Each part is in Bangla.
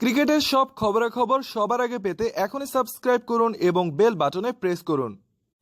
ক্রিকেটের সব খবরাখবর সবার আগে পেতে এখনই সাবস্ক্রাইব করুন এবং বেল বাটনে প্রেস করুন।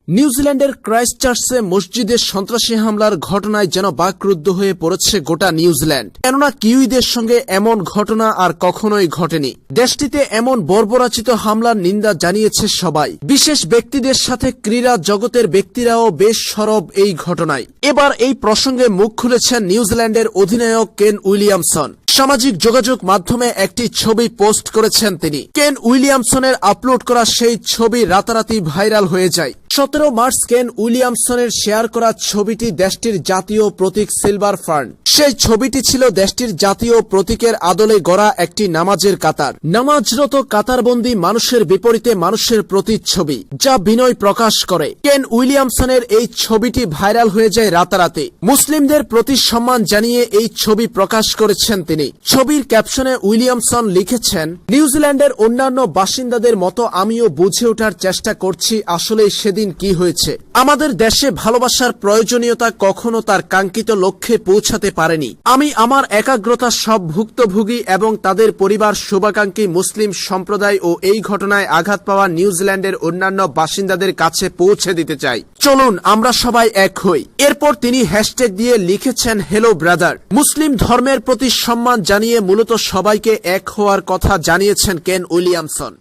নিউজিল্যান্ডের ক্রাইস্টচার্চে মসজিদে সন্ত্রাসী হামলার ঘটনায় যেন বাকরুদ্ধ হয়ে পড়েছে গোটা নিউজিল্যান্ড। কেননা কিউইদের সঙ্গে এমন ঘটনা আর কখনোই ঘটেনি। দেশটিতে এমন বর্বরাচিত হামলার নিন্দা জানিয়েছে সবাই। বিশেষ ব্যক্তিদের সাথে ক্রীড়া জগতের ব্যক্তিরাও বেশ সরব এই ঘটনায়। এবার এই প্রসঙ্গে মুখ খুলেছেন নিউজিল্যান্ডের অধিনায়ক কেন উইলিয়ামসন। সামাজিক যোগাযোগ মাধ্যমে একটি ছবি পোস্ট করেছেন তিনি। কেন উইলিয়ামসনের আপলোড করা সেই ছবি রাতারাতি ভাইরাল হয়ে যায়? সতেরো মার্চ কেন উইলিয়ামসনের শেয়ার করা ছবিটি দেশটির জাতীয় প্রতীক সিলভার ফার্ন। সেই ছবিটি ছিল দেশটির জাতীয় প্রতীকের আদলে গড়া একটি নামাজের কাতার। নামাজরত কাতারবন্দি মানুষের বিপরীতে মানুষের প্রতিচ্ছবি, যা বিনয় প্রকাশ করে। কেন উইলিয়ামসনের এই ছবিটি ভাইরাল হয়ে যায় রাতারাতি। মুসলিমদের প্রতি সম্মান জানিয়ে এই ছবি প্রকাশ করেছেন তিনি। ছবির ক্যাপশনে উইলিয়ামসন লিখেছেন, নিউজিল্যান্ডের অন্যান্য বাসিন্দাদের মতো আমিও বুঝে ওঠার চেষ্টা করছি আসলে সেদিন কি হয়েছে? আমাদের দেশে ভালোবাসার প্রয়োজনীয়তা কখনো তার কাঙ্ক্ষিত লক্ষ্যে পৌঁছাতে পারেনি। আমি আমার একাগ্রতা সব ভুক্তভোগী এবং তাদের পরিবার, শুভাকাঙ্ক্ষী মুসলিম সম্প্রদায় ও এই ঘটনায় আঘাত পাওয়া নিউজিল্যান্ডের অন্যান্য বাসিন্দাদের কাছে পৌঁছে দিতে চাই। চলুন, আমরা সবাই এক হই। এরপর তিনি হ্যাশট্যাগ দিয়ে লিখেছেন হেলো ব্রাদার মুসলিম ধর্মের প্রতি সম্মান জানিয়ে মূলত সবাইকে এক হওয়ার কথা জানিয়েছেন কেন উইলিয়ামসন।